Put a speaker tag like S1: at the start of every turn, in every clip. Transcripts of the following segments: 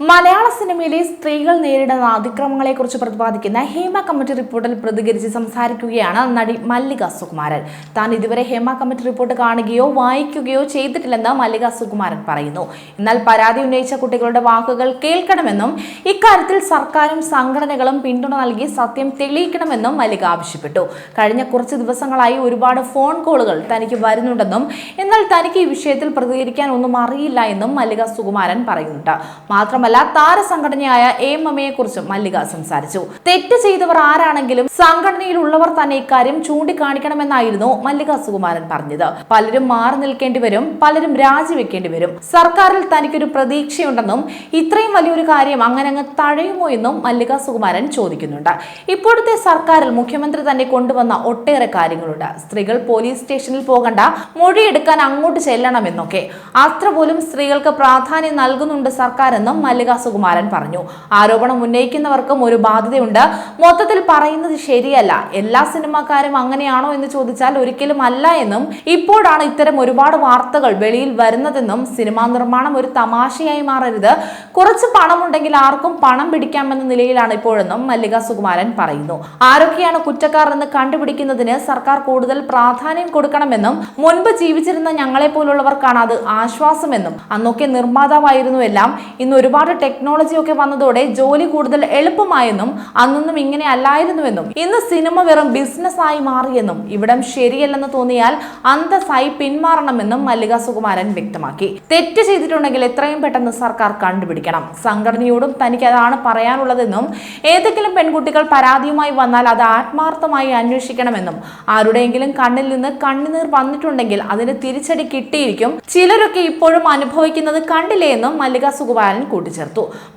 S1: മലയാള സിനിമയിലെ സ്ത്രീകൾ നേരിടുന്ന അതിക്രമങ്ങളെക്കുറിച്ച് പ്രതിപാദിക്കുന്ന ഹേമ കമ്മിറ്റി റിപ്പോർട്ടിൽ പ്രതികരിച്ച് സംസാരിക്കുകയാണ് നടി മല്ലിക സുകുമാരൻ. താൻ ഇതുവരെ ഹേമ കമ്മിറ്റി റിപ്പോർട്ട് കാണുകയോ വായിക്കുകയോ ചെയ്തിട്ടില്ലെന്ന് മല്ലിക സുകുമാരൻ പറയുന്നു. എന്നാൽ പരാതി ഉന്നയിച്ച കുട്ടികളുടെ വാക്കുകൾ കേൾക്കണമെന്നും ഇക്കാര്യത്തിൽ സർക്കാരും സംഘടനകളും പിന്തുണ നൽകി സത്യം തെളിയിക്കണമെന്നും മല്ലിക ആവശ്യപ്പെട്ടു. കഴിഞ്ഞ കുറച്ച് ദിവസങ്ങളായി ഒരുപാട് ഫോൺ കോളുകൾ തനിക്ക് വരുന്നുണ്ടെന്നും എന്നാൽ തനിക്ക് ഈ വിഷയത്തിൽ പ്രതികരിക്കാൻ ഒന്നും അറിയില്ല എന്നും മല്ലിക സുകുമാരൻ പറയുന്നുണ്ട്. മാത്രമല്ല താരസംഘടനയായ എ എം എമ്മയെ കുറിച്ചും മല്ലിക സംസാരിച്ചു. തെറ്റ് ചെയ്തവർ ആരാണെങ്കിലും സംഘടനയിലുള്ളവർ തന്നെ ഇക്കാര്യം ചൂണ്ടിക്കാണിക്കണമെന്നായിരുന്നു മല്ലിക സുകുമാരൻ പറഞ്ഞത്. പലരും മാറി നിൽക്കേണ്ടി വരും പലരും രാജിവെക്കേണ്ടി വരും. സർക്കാരിൽ തനിക്കൊരു പ്രതീക്ഷയുണ്ടെന്നും ഇത്രയും വലിയൊരു കാര്യം അങ്ങനെ അങ്ങ് തഴയുമോ എന്നും മല്ലിക സുകുമാരൻ ചോദിക്കുന്നുണ്ട്. ഇപ്പോഴത്തെ സർക്കാരിൽ മുഖ്യമന്ത്രി തന്നെ കൊണ്ടുവന്ന ഒട്ടേറെ കാര്യങ്ങളുണ്ട്. സ്ത്രീകൾ പോലീസ് സ്റ്റേഷനിൽ പോകണ്ട മൊഴിയെടുക്കാൻ അങ്ങോട്ട് ചെല്ലണമെന്നൊക്കെ. അത്ര പോലും സ്ത്രീകൾക്ക് പ്രാധാന്യം നൽകുന്നുണ്ട് സർക്കാർ എന്നും മല്ലിക സുകുമാരൻ പറഞ്ഞു. ആരോപണം ഉന്നയിക്കുന്നവർക്കും ഒരു ബാധ്യതയുണ്ട്. മൊത്തത്തിൽ പറയുന്നത് ശരിയല്ല. എല്ലാ സിനിമാക്കാരും അങ്ങനെയാണോ എന്ന് ചോദിച്ചാൽ ഒരിക്കലും അല്ല എന്നും ഇപ്പോഴാണ് ഇത്തരം ഒരുപാട് വാർത്തകൾ വെളിയിൽ വരുന്നതെന്നും സിനിമാ നിർമ്മാണം ഒരു തമാശയായി മാറരുത്. കുറച്ച് പണമുണ്ടെങ്കിൽ ആർക്കും പണം പിടിക്കാമെന്ന നിലയിലാണ് ഇപ്പോഴെന്നും മല്ലിക സുകുമാരൻ പറയുന്നു. ആരൊക്കെയാണ് കുറ്റക്കാർ എന്ന് കണ്ടുപിടിക്കുന്നതിന് സർക്കാർ കൂടുതൽ പ്രാധാന്യം കൊടുക്കണമെന്നും മുൻപ് ജീവിച്ചിരുന്ന ഞങ്ങളെ പോലുള്ളവർക്കാണ് അത് ആശ്വാസമെന്നും അന്നൊക്കെ നിർമ്മാതാവായിരുന്നു എല്ലാം ഇന്ന് ഒരുപാട് ടെക്നോളജി ഒക്കെ വന്നതോടെ ജോലി കൂടുതൽ എളുപ്പമായെന്നും അന്നൊന്നും ഇങ്ങനെ അല്ലായിരുന്നുവെന്നും ഇന്ന് സിനിമ വെറും ബിസിനസ് ആയി മാറിയെന്നും ഇവിടം ശരിയല്ലെന്ന് തോന്നിയാൽ അന്തസ്സായി പിന്മാറണമെന്നും മല്ലിക സുകുമാരൻ വ്യക്തമാക്കി. തെറ്റ് ചെയ്തിട്ടുണ്ടെങ്കിൽ എത്രയും പെട്ടെന്ന് സർക്കാർ കണ്ടുപിടിക്കണം. സംഘടനയോടും തനിക്ക് അതാണ് പറയാനുള്ളതെന്നും ഏതെങ്കിലും പെൺകുട്ടികൾ പരാതിയുമായി വന്നാൽ അത് ആത്മാർത്ഥമായി അന്വേഷിക്കണമെന്നും ആരുടെയെങ്കിലും കണ്ണിൽ നിന്ന് കണ്ണുനീർ വന്നിട്ടുണ്ടെങ്കിൽ അതിന് തിരിച്ചടി കിട്ടിയിരിക്കും. ചിലരൊക്കെ ഇപ്പോഴും അനുഭവിക്കുന്നത് കണ്ടില്ലേ എന്നും മല്ലിക സുകുമാരൻ കൂട്ടിച്ചേർത്തു.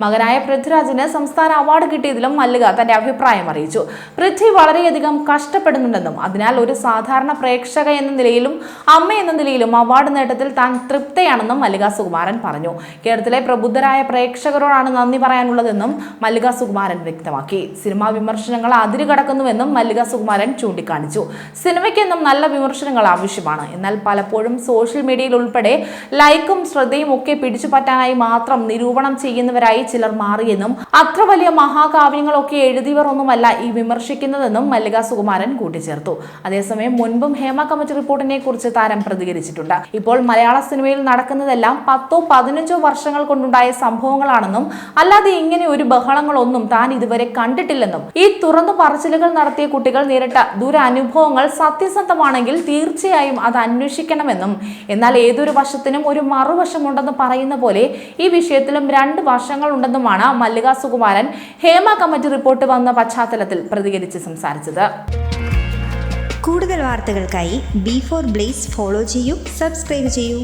S1: മകനായ പൃഥ്വിരാജിന് സംസ്ഥാന അവാർഡ് കിട്ടിയതിലും മല്ലിക തന്റെ അഭിപ്രായം അറിയിച്ചു. പൃഥ്വി വളരെയധികം കഷ്ടപ്പെടുന്നുണ്ടെന്നും അതിനാൽ ഒരു സാധാരണ പ്രേക്ഷക എന്ന നിലയിലും അമ്മ എന്ന നിലയിലും അവാർഡ് നേട്ടത്തിൽ താൻ തൃപ്തയാണെന്നും മല്ലിക സുകുമാരൻ പറഞ്ഞു. കേരളത്തിലെ പ്രബുദ്ധരായ പ്രേക്ഷകരോടാണ് നന്ദി പറയാനുള്ളതെന്നും മല്ലിക സുകുമാരൻ വ്യക്തമാക്കി. സിനിമാ വിമർശനങ്ങൾ അതിരുകടക്കുന്നുവെന്നും മല്ലിക സുകുമാരൻ ചൂണ്ടിക്കാണിച്ചു. സിനിമയ്ക്കെന്നും നല്ല വിമർശനങ്ങൾ ആവശ്യമാണ്. എന്നാൽ പലപ്പോഴും സോഷ്യൽ മീഡിയയിൽ ഉൾപ്പെടെ ലൈക്കും ശ്രദ്ധയും ഒക്കെ പിടിച്ചുപറ്റാനായി മാത്രം നിരൂപണം ചെയ്യുന്നവരായി ചിലർ മാറിയെന്നും അത്ര വലിയ മഹാകാവ്യങ്ങളൊക്കെ എഴുതിയവർ ഒന്നുമല്ല ഈ വിമർശിക്കുന്നതെന്നും മല്ലിക സുകുമാരൻ കൂട്ടിച്ചേർത്തു. അതേസമയം മുൻപും ഹേമ കമ്മിറ്റി റിപ്പോർട്ടിനെ കുറിച്ച് താരം പ്രതികരിച്ചിട്ടുണ്ട്. ഇപ്പോൾ മലയാള സിനിമയിൽ നടക്കുന്നതെല്ലാം പത്തോ പതിനഞ്ചോ വർഷങ്ങൾ കൊണ്ടുണ്ടായ സംഭവങ്ങളാണെന്നും അല്ലാതെ ഇങ്ങനെ ഒരു ബഹളങ്ങളൊന്നും താൻ ഇതുവരെ കണ്ടിട്ടില്ലെന്നും ഈ തുറന്നു പറച്ചിലുകൾ നടത്തിയ കുട്ടികൾ നേരിട്ട ദുരനുഭവങ്ങൾ സത്യസന്ധമാണെങ്കിൽ തീർച്ചയായും അത് അന്വേഷിക്കണമെന്നും എന്നാൽ ഏതൊരു വശത്തിനും ഒരു മറുവശമുണ്ടെന്ന് പറയുന്ന പോലെ ഈ വിഷയത്തിലും രണ്ട് വശങ്ങൾ ഉണ്ടെന്നുമാണ് മല്ലിക സുകുമാരൻ ഹേമ കമ്മിറ്റി റിപ്പോർട്ട് വന്ന പശ്ചാത്തലത്തിൽ പ്രതികരിച്ച് സംസാരിച്ചത്.
S2: കൂടുതൽ വാർത്തകൾക്കായി ബി ഫോർ ബ്ലേസ് ഫോളോ ചെയ്യൂ സബ്സ്ക്രൈബ് ചെയ്യൂ.